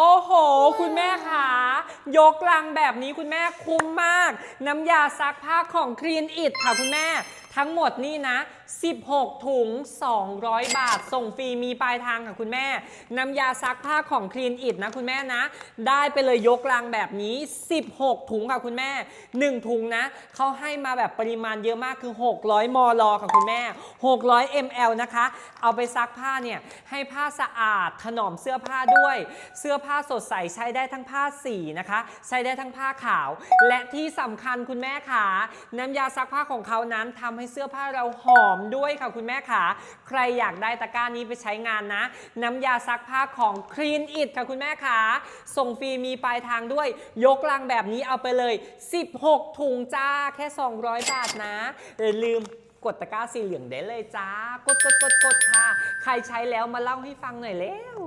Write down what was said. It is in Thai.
อ้โห คุณแม่ค่ะยกลังแบบนี้คุณแม่คุ้มมาก น้ำยาซักผ้าของ Clean It ค่ะคุณแม่ ทั้งหมดนี่นะ 16 ถุง 200 บาท ส่งฟรีมีปลายทางค่ะคุณแม่ น้ำยาซักผ้าของ Clean It นะคุณแม่นะ ได้ไปเลยยกลังแบบนี้ 16 ถุงค่ะคุณแม่ 1 ถุงนะ เขาให้มาแบบปริมาณเยอะมากคือ 600 มลค่ะคุณแม่ 600 ml นะคะ เอาไปซักผ้าเนี่ย ให้ผ้าสะอาดถนอมเสื้อผ้าด้วย เสื้อผ้าสดใสใช้ได้ทั้งผ้าสีนะคะ ใช้ได้ทั้งผ้าขาว และที่สำคัญคุณแม่ขาน้ำยาซักผ้าของเขานั้นทำให้เสื้อผ้าเราหอมด้วยค่ะคุณแม่ขาใครอยากได้ตะกร้านี้ไปใช้งานนะ น้ำยาซักผ้าของ Clean It ค่ะคุณแม่ขาส่งฟรีมีปลายทางด้วย ยกลังแบบนี้เอาไปเลย 16 ถุงจ้าแค่ 200 บาทนะอย่าลืมกดตะกร้าสีเหลืองได้เลยจ้ากดกดกดกดค่ะ ใครใช้แล้วมาเล่าให้ฟังหน่อยเร็ว